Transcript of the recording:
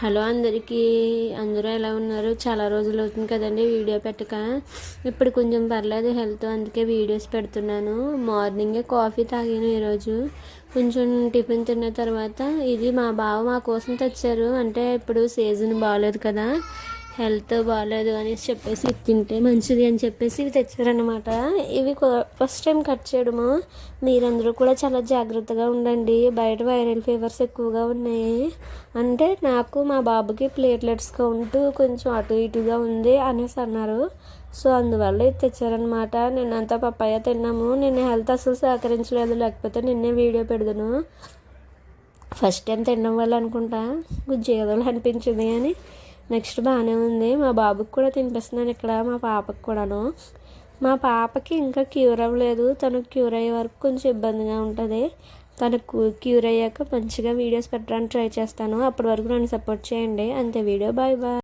Hello అందరికీ. అందరూ ఎలా ఉన్నారు? చాలా రోజులు అవుతుంది కదండి వీడియో పెట్టక. ఇప్పుడు కొంచెం పర్లేదు హెల్త్ అందుకే వీడియోస్ పెడుతున్నాను. మార్నింగే కాఫీ తాగాను ఈరోజు. కొంచెం టిఫిన్ తిన్న తర్వాత ఇది మా బావ మా కోసం తెచ్చారు. అంటే ఇప్పుడు సీజన్ బాగాలేదు కదా. హెల్త్ బాగాలేదు అనేసి చెప్పేసి తింటే మంచిది అని చెప్పేసి ఇవి తెచ్చారనమాట ఇవి ఫస్ట్ టైం కట్ చేయడము. మీరందరూ కూడా చాలా జాగ్రత్తగా ఉండండి. బయట వైరల్ ఫీవర్స్ ఎక్కువగా ఉన్నాయి. అంటే నాకు మా బాబుకి ప్లేట్లెట్స్ కౌంట్ కొంచెం అటు ఇటుగా ఉంది అనేసి అన్నారు. సో అందువల్ల ఇది తెచ్చారనమాట నిన్నంతా పప్పాయ తిన్నాము. నిన్న హెల్త్ అసలు సహకరించలేదు. లేకపోతే నిన్నే వీడియో పెడదాను. ఫస్ట్ టైం తినడం వల్ల అనుకుంటా. కొంచెం ఏదో అనిపించింది కానీ నెక్స్ట్ బాగానే ఉంది. మా బాబుకి కూడా తినిపిస్తున్నాను ఇక్కడ మా పాపకి కూడాను. మా పాపకి ఇంకా క్యూర్ అవ్వలేదు. తను క్యూర్ అయ్యే వరకు కొంచెం ఇబ్బందిగా ఉంటుంది. తనకు క్యూర్ అయ్యాక మంచిగా వీడియోస్ పెట్టడానికి ట్రై చేస్తాను. అప్పటి వరకు నన్ను సపోర్ట్ చేయండి. అంతే వీడియో బాయ్ బాయ్.